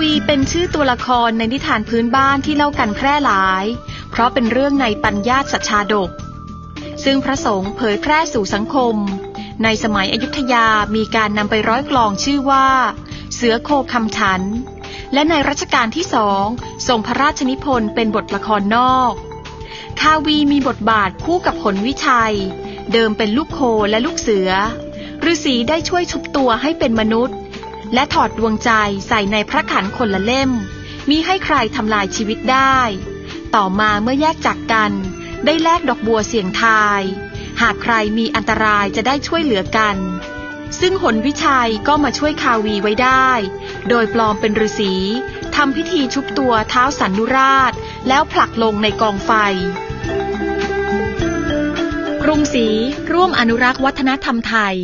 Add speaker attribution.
Speaker 1: วีเป็นชื่อตัวละครในนิทานพื้นบ้านที่เล่ากันแพร่หลาย เพราะเป็นเรื่องในปัญญาสัชชาดก ซึ่งพระสงฆ์เผยแพร่สู่สังคม ในสมัยอยุธยามีการนำไปร้อยกลองชื่อว่า เสือโคคำฉัน และในรัชกาลที่สองทรงพระราชนิพนธ์เป็นบทละครนอก คาวีมีบทบาทคู่กับผลวิชัย เดิมเป็นลูกโคและลูกเสือฤาษีได้ช่วยชุบตัวให้เป็นมนุษย์ และถอดดวงใจใส่ในพระขันคนละเล่ม มิให้ใครทำลายชีวิตได้ ต่อมาเมื่อแยกจากกัน ได้แลกดอกบัวเสียงทาย หากใครมีอันตรายจะได้ช่วยเหลือกัน ซึ่งหนวิชัยก็มาช่วยคาวีไว้ได้ โดยปลอมเป็นฤาษีทำพิธีชุบตัวเท้าสันนุราช แล้วผลักลงในกองไฟกรุงศรีร่วมอนุรักษ์วัฒนธรรมไทย